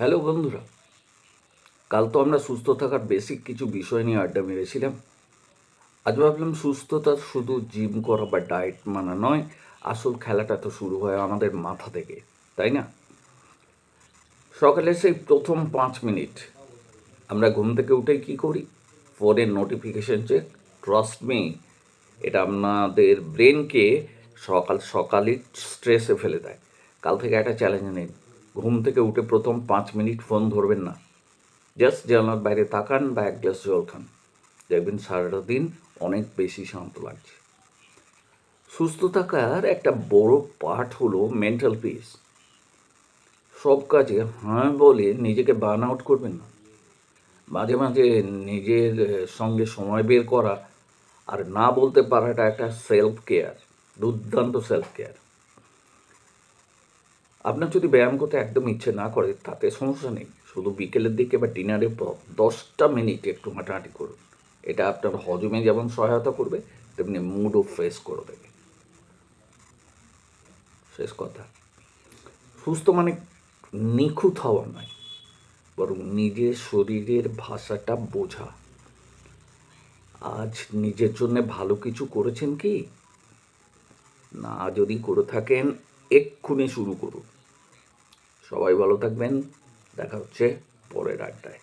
Hello বন্ধুরা, কাল তো আমরা সুস্থ থাকার বেসিক কিছু বিষয় নিয়ে আড্ডা মেরেছিলাম। আজ ভাবলাম সুস্থতা শুধু জিম করা বা ডায়েট মানা নয়, আসল খেলাটা তো শুরু হয় আমাদের মাথা থেকে, তাই না? সকালে সেই প্রথম পাঁচ মিনিট আমরা ঘুম থেকে উঠেই কী করি? ফোনের নোটিফিকেশন চেক ট্রাস্ট মি এটা আপনাদের ব্রেনকে সকাল সকালই স্ট্রেসে ফেলে দেয়। কাল থেকে একটা চ্যালেঞ্জ নিন ঘুম থেকে উঠে প্রথম পাঁচ মিনিট ফোন ধরবেন না। জাস্ট জানলার বাইরে তাকান বা এক গ্লাস জল খান। দেখবেন সারাটা দিন অনেক বেশি শান্ত লাগছে। সুস্থ থাকার একটা বড় পার্ট হলো মেন্টাল পিস সব কাজে হ্যাঁ বলে নিজেকে বার্ন আউট করবেন না। মাঝে মাঝে নিজের সঙ্গে সময় বের করা আর না বলতে পারাটা একটা সেলফ কেয়ার দুর্দান্ত সেলফ কেয়ার আপনার যদি ব্যায়াম করতে একদম ইচ্ছে না করে, তাতে সমস্যা নেই। শুধু বিকেলের দিকে বা ডিনারের পর দশটা মিনিট একটু হাঁটাহাঁটি করুন। এটা আপনার হজমে যেমন সহায়তা করবে, তেমনি মুডও ফ্রেশ করে দেবে। শেষ কথা। সুস্থ মানে নিখুঁত হওয়া নয়, বরং নিজের শরীরের ভাষাটা বোঝা। আজ নিজের জন্য ভালো কিছু করেছেন কি? না, যদি করে থাকেন এক্ষুনি শুরু করুন। সবাই ভালো থাকবেন। দেখা হচ্ছে পরের আড্ডায়।